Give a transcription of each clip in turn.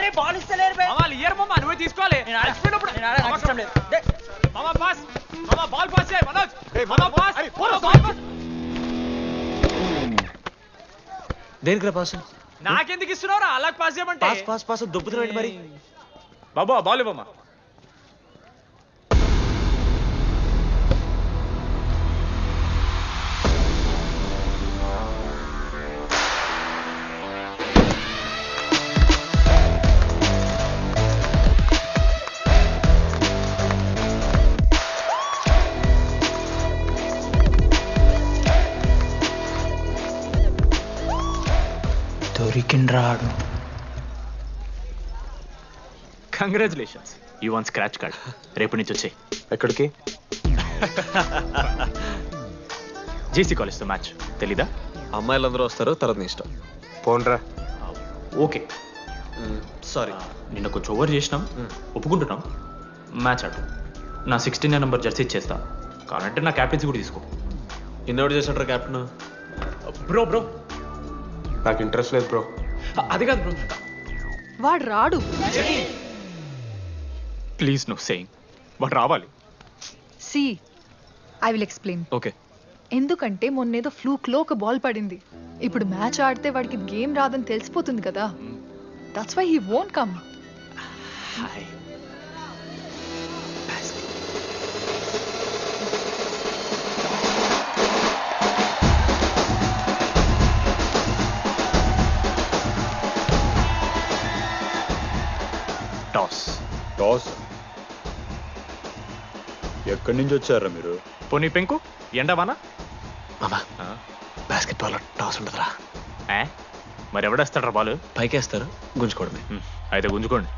అరే బాల్ ఇస్తలేరు బే. మామ ఇయర్ మామ నువ్వే తీసుకోవాలి. నేను ఆడ- అలసిపోయినప్పుడు నేను ఆడ ఇష్టం లేదు. మామ పాస్ మామ బాల్ పాస్ చేయి మనోజ్. మామ పాస్ అరే, బాల్ పాస్ దేనికి పాస్ నాకెందుకు ఇస్తున్నావురా? అలా పాస్ చేయమంటే. పాస్ పాస్ పాస్ దొబ్బుతున్నాడు మరి? బాబు బాల్ ఇవ్వమ్మా దొరికిండ్రాడు congratulations you one scratch card రేపు నుంచి వచ్చాయి. ఎక్కడికి? జేసీ కాలేజ్తో మ్యాచ్ తెలీదా? అమ్మాయిలందరూ వస్తారు తర్వాత నీ ఇష్టం. పోన్రా. ఓకే. సారీ నిన్న కొంచెం ఓవర్ చేసినాం. ఒప్పుకుంటున్నాం. మ్యాచ్ ఆడు నా సిక్స్టీన్ నెంబర్ జెర్సీ ఇచ్చేస్తా. కావాలంటే నా క్యాప్టెన్సీ కూడా తీసుకో. ఇన్నోటి చేసినట్రా క్యాప్టెన్ బ్రో బ్రో నాకు ఇంట్రెస్ట్ లేదు బ్రో అది కాదు బ్రో వాడు రాడు. ప్లీజ్ నో సెయింగ్ వాడు రావాలి. See I will explain. Okay. ఎందుకంటే మొన్నేదో ఫ్లూక్లో ఒక బాల్ పడింది. ఇప్పుడు మ్యాచ్ ఆడితే వాడికి గేమ్ రాదని తెలిసిపోతుంది కదా. That's why he won't come hi. Toss. ఎక్కడి నుంచి వచ్చారా మీరు? పోనీ పెంకు ఎండవానా మామా బాస్కెట్ బాల్ టాస్ ఉండదురా. మరి ఎవడేస్తాడ్రా బాలు? పైకేస్తారు గుంజుకోవడమే. అయితే గుంజుకోండి.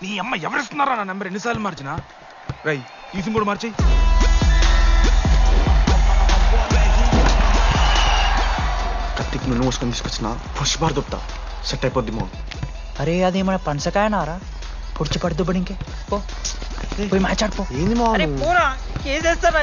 నీ అమ్మ ఎవరిస్తున్నారా నా నెంబర్ ఎన్నిసార్లు మార్చినా? రై ఈ సిమ్ కూడా మార్చి కత్తికి నూనె మూసుకొని తీసుకొచ్చిన పుష్ బార్ దొప్తా సెట్ అయిపోద్ది మో అరే అదేమన్నా పనసకాయ నారా పొడిచి పడుతూ పడి ఇంకే పో. పోయి మ్యాచ్ ఆడిపో ఏంది మా పోరా కేసేస్తారా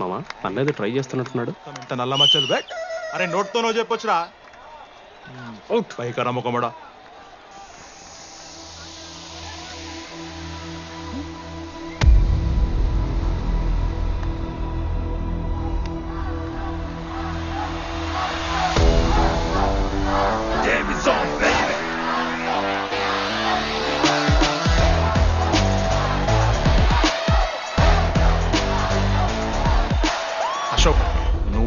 మామా అన్నది ట్రై చేస్తున్నట్టున్నాడు. ఇంత నల్ల మచ్చలు అరే నోట్తో నువ్వు చెప్పొచ్చురా. అవుట్. పైకరా ముఖమడా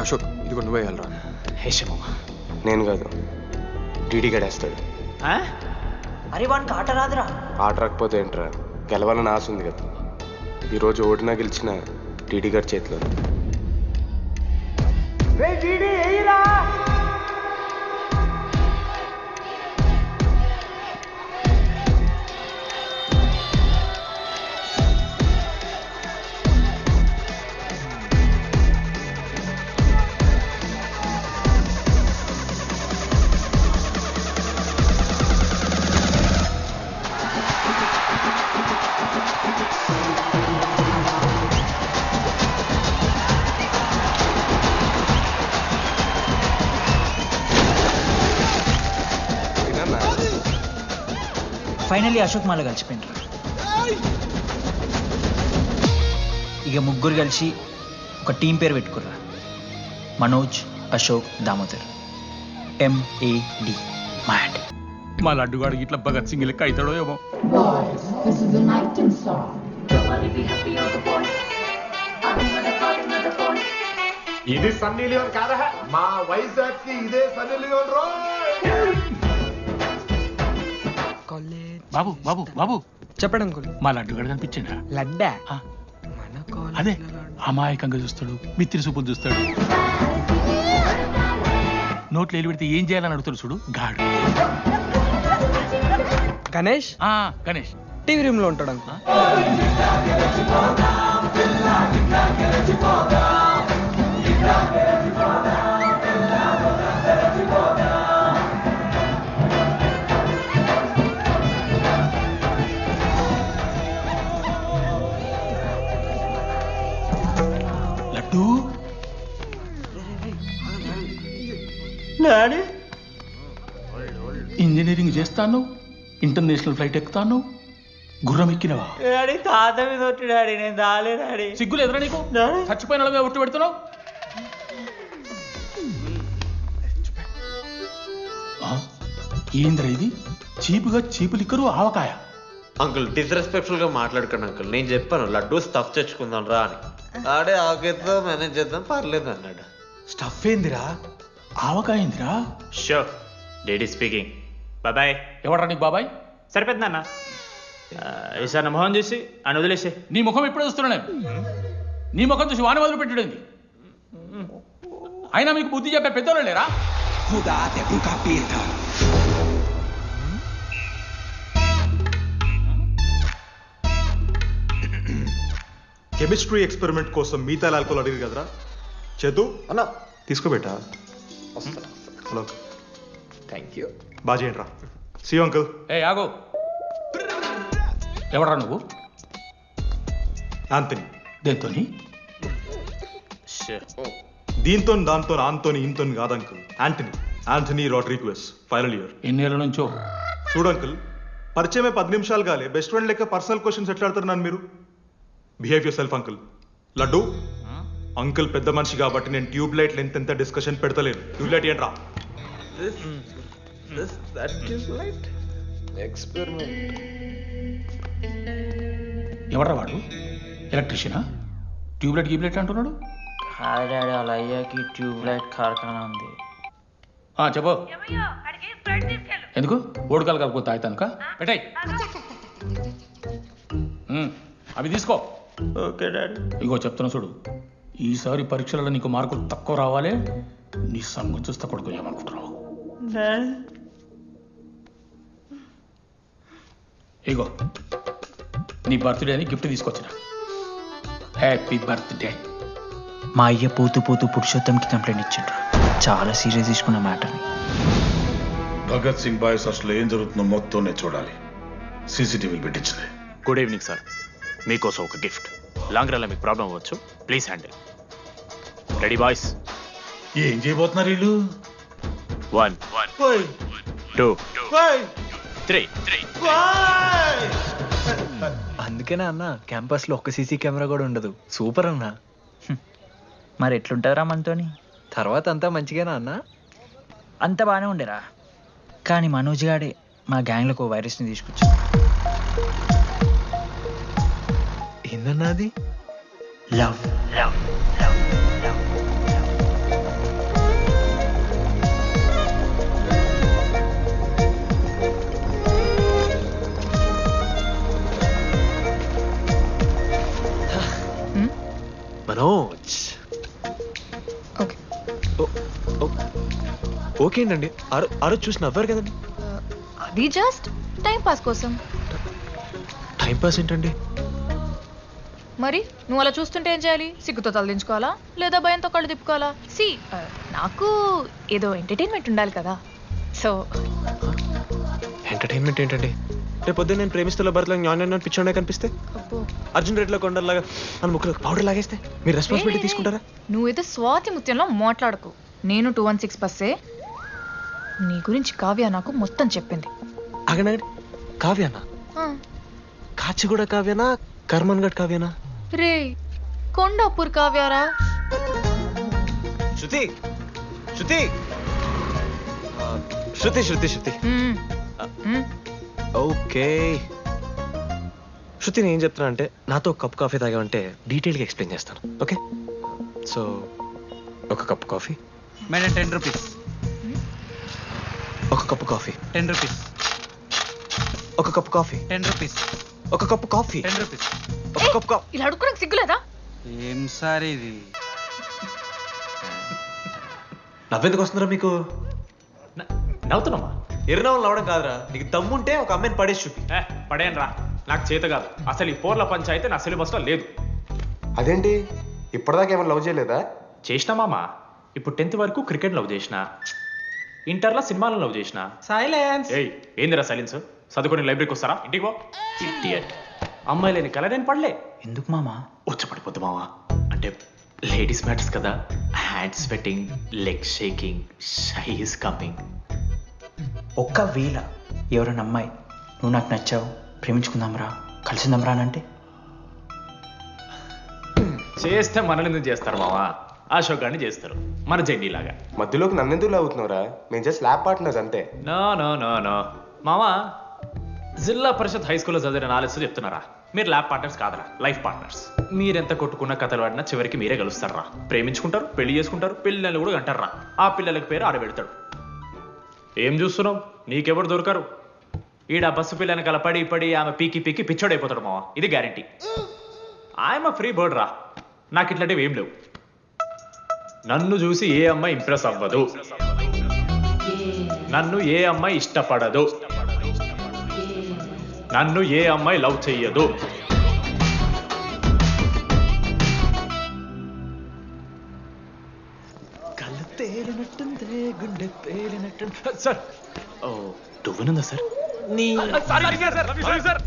అశోక్ ఇది కొన్ని వేయాలరా హేషము నేను కాదు డీడీ గడేస్తాడు. అరే వానికి ఆట రాదురా. ఆట రాకపోతే ఏంట్రా? గెలవాలని ఆశ ఉంది కదా. ఈరోజు ఓడినా గెలిచిన డీడీ గారి చేతిలో ఫైనల్లీ అశోక్ మాల కలిసిపోయినరా. ఇక ముగ్గురు కలిసి ఒక టీం పేరు పెట్టుకుర్రా. Manoj Ashok Damodar. M A D mad మా లడ్డుగాడు ఇట్లా భగత్ సింగ్ లెక్క అవుతాడో ఏమో. ఇది సన్నీ లియోన్ కాదా మా వైజాగ్కి ఇదే సన్నీ లియోన్ రో బాబు బాబు బాబు. చెప్పడం అంకుల్. మా లడ్డుగాడు కనిపించిండా లడ్డా? ఆ. అదే అమాయకంగా చూస్తాడు మిత్రి చూపులు చూస్తాడు. నోట్లు ఎలి పెడితే ఏం చేయాలని అడుగుతాడు చూడు గాడు. గణేష్? ఆ, గణేష్. టీవీ రూమ్లో ఉంటాడు అంకుల్. చేస్తాను ఇంటర్నేషనల్ ఫ్లైట్ ఎక్కుతాను? గుర్రం ఎక్కినవా? డాడీ తాత మీద ఒట్టు డాడీ నేను దాలే డాడీ. సిగ్గులు ఎదురా నీకు? చచ్చిపోయిన వాళ్ళ మీద ఒట్టు పెడుతున్నావు? ఏందిరా ఇది? చీపుగా చీపు లిక్కరు ఆవకాయ. అంకుల్ డిస్రెస్పెక్ట్ఫుల్గా మాట్లాడకండి అంకుల్. నేను చెప్పాను లడ్డు స్టఫ్ తెచ్చుకుందాం రా అని. ఆడే ఆకేతో మేనేజ్ చేద్దాం పర్లేదు అన్నాడు. స్టఫ్ ఏందిరా? ఆవకాయ ఏందిరా? షో డేడీ స్పీకింగ్ బాబాయ్. ఎవడ్రా నీకు బాబాయ్? సరిపోతుంది అన్న ఈసారి నా మొహం చూసి అని వదిలేసే. నీ ముఖం ఎప్పుడు చూస్తున్నా నేను. నీ ముఖం చూసి వాని మొదలు పెట్టడండి అయినా మీకు బుద్ధి చెప్పే పెద్దోళ్ళు లేరా? కెమిస్ట్రీ ఎక్స్పెరిమెంట్ కోసం మిగతా ఆల్కోల్ అడిగారు కదరా? చేతు అన్నా. తీసుకోబెట్టా హలో. థ్యాంక్ యూ బాగా చేయండి రా సి అంకుల్ ఏ ఆగో. ఎవడ్రా నువ్వు? ఆంతని దేంతోని దీంతో దాంతో ఆంతోని ఇంతో కాదు uncle Antony Antony Rodrigues final year ఎన్నేళ్ళ నుంచో? చూడు అంకుల్ పరిచయమే పది నిమిషాలు కాలే. బెస్ట్ ఫ్రెండ్ లెక్క పర్సనల్ క్వశ్చన్స్ ఎట్లా అడుగుతారు నన్ను మీరు? Behave yourself uncle Laddu uncle పెద్ద మనిషి కాబట్టి నేను ట్యూబ్ లైట్ లెంత్ ఎంత డిస్కషన్ పెడతలేను. ట్యూబ్ లైట్ ఏంట్రా దట్ ఈస్ లైట్ ఎక్స్పెరిమెంట్ ఎవడ్రా వాడు? ఎలక్ట్రీషియనా ట్యూబ్లైట్ గీబ్లైట్ అంటున్నాడు? డాడీ వాళ్ళ అయ్యాకి ట్యూబ్ లైట్ కార్ఖానా ఉంది. ఆ, చెప్పు. ఎందుకు? ఓడకాలు కాకపోతే తాగుతానుక? పెట్టాయి. అవి తీసుకో. Okay daddy. ఇగో చెప్తున్నా చూడు. ఈసారి పరీక్షలలో నీకు మార్కులు తక్కువ రావాలి నీ సంగతి చూస్తే కొడుకు ఏమనుకుంటున్నావు? ఇగో నీ బర్త్డే అని గిఫ్ట్ తీసుకొచ్చిన. హ్యాపీ బర్త్డే మా అయ్య పోతూ పోతూ పురుషోత్తంకి కంప్లైంట్ ఇచ్చిండ్రు. చాలా సీరియస్ తీసుకున్న మ్యాటర్ని. భగత్ సింగ్ బాయ్స్ అసలు ఏం జరుగుతుందో మొత్తం నేను చూడాలి. సీసీటీవీలు పెట్టించింది గుడ్ ఈవినింగ్ సార్ మీకోసం ఒక గిఫ్ట్. లాంగ్ రన్లో మీకు ప్రాబ్లం అవ్వచ్చు. ప్లీజ్ హ్యాండిల్ రెడీ బాయ్స్ ఏం చేయబోతున్నారు వీళ్ళు? One one two three. అందుకేనా అన్న క్యాంపస్లో ఒక్క సీసీ కెమెరా కూడా ఉండదు. సూపర్ అన్న. మరి ఎట్లుంటారా మనతోని? తర్వాత అంతా మంచిగానా అన్న అంత బాగానే ఉండేరా. కానీ మనోజ్ గాడే మా గ్యాంగ్లోకి ఓ వైరస్ని తీసుకొచ్చి ఏందన్నా అది? Love love love love. Manoj. Okay. Okay అండి రోజు చూసి నవ్వారు కదండి. అది జస్ట్ టైం పాస్ కోసం. టైం పాస్ ఏంటండి? మరి నువ్వు అలా చూస్తుంటే ఏం చేయాలి? సిగ్గుతో తలదించుకోవాలా? లేదా భయంతో కళ్ళు తిప్పుకోవాలా? సి నాకు ఏదో ఎంటర్టైన్మెంట్ ఉండాలి కదా. సో ఎంటర్టైన్మెంట్ ఏంటండి? రేపు పొద్దున్న నేను ప్రేమిస్తున్న భర్తలో జ్ఞానం పిచ్చోడే కనిపిస్తే? అర్జున్ రెడ్డిలో కొండలాగా మన ముక్కులో పౌడర్ లాగేస్తే మీరు రెస్పాన్సిబిలిటీ తీసుకుంటారా? నువ్వేదో స్వాతి ముత్యంలో మాట్లాడకు. నేను టూ వన్ సిక్స్ బస్సే. నీ గురించి కావ్య నాకు మొత్తం చెప్పింది. ఆగండి కావ్యానా? కాచిగూడ కావ్యానా? కర్మన్ గడ్ కావ్యానా? రే కొండాపూర్ కావ్యారా? శృతి శృతి. శృతి శృతి శృతి. ఓకే. శృతి నేను ఏం చెప్తున్నా అంటే నాతో ఒక కప్ కాఫీ తాగామంటే డీటెయిల్గా ఎక్స్ప్లెయిన్ చేస్తాను. ఓకే? సో ఒక cup coffee. Madam ten rupees. ఒక కప్పు కాఫీ. Ten rupees. ఒక కప్పు కాఫీ. Ten rupees. ఒక కప్పు కాఫీ. Ten rupees. ఒక కప్పు కాఫీ ఇలా అడుక్కోడానికి సిగ్గులేదా? ఏం సార్ ఇది? నవ్వెందుకు వస్తుందిరా మీకు? నవ్వుతున్నామా? ఎర్రనవ్వులు నవ్వడం కాదురా. నీకు దమ్ముంటే ఒక అమ్మాయిని పడేసి చూపి. ఏ పడేయండి రా నాకు చేత కాదు. అసలు ఈ పోర్ల పంచాయితీ నా సిలబస్లో లేదు. అదేంటి? ఇప్పటిదాకా ఏమైనా లవ్ చేయలేదా? చేసినా మామా? ఇప్పుడు టెన్త్ వరకు క్రికెట్ లవ్ చేసిన. ఇంటర్లో సినిమాలను లవ్ చేసిన. సైలెన్స్. ఏయ్ ఏందిరా సైలెన్స్? చదువుకొని లైబ్రరీకి వస్తారా? ఇంటికి పో. ఇడియట్ అమ్మాయి లేని కల నేను పడలే. ఎందుకు మామా? వచ్చి పడిపోద్దు మావా. అంటే లేడీస్ మ్యాటర్స్ కదా. Hand sweating leg shaking shy is coming ఒక్కవేళ ఎవరైనా అమ్మాయి నువ్వు నాకు నచ్చావు ప్రేమించుకుందాంరా కలిసిందాంరా అని అంటే? చేస్తే మనల్ని ఎందుకు చేస్తారు మావా? అశోక్ గారిని చేస్తారు. మన జెండీ లాగా. మధ్యలోకి నన్నెందుకు లవ్ అవుతున్నావురా మేము జస్ట్ ల్యాబ్ పార్ట్నర్స్ అంతే. No no no no. మావా జిల్లా పరిషత్ హై స్కూల్లో చదివిన నాలెడ్జ్ చెప్తున్నారా? మీరు ల్యాబ్ పార్ట్నర్స్ కాదరా లైఫ్ పార్ట్నర్స్ మీరెంత కొట్టుకున్న కథలు ఆడినా చివరికి మీరే కలుస్తారా ప్రేమించుకుంటారు పెళ్ళి చేసుకుంటారు పిల్లలు కూడా అంటారా ఆ పిల్లలకి పేరు ఆడబెడతాడు. ఏం చూస్తున్నావు? నీకెవరు దొరకరు? ఈడ బస్సు పిల్లని కలపడి పడి ఆమె పీకి పీకి పిచ్చోడైపోతాడు మావా. ఇది గ్యారంటీ ఆయమ ఫ్రీ బర్డ్ రా. నాకు ఇట్లాంటివి ఏం లేవు. నన్ను చూసి ఏ అమ్మాయి ఇంప్రెస్ అవ్వదు. నన్ను ఏ అమ్మాయి ఇష్టపడదు. నన్ను ఏ అమ్మాయి లవ్ చెయ్యదు. సార్ ఓ దువ్వనుందా సార్? నీ సారీ సార్.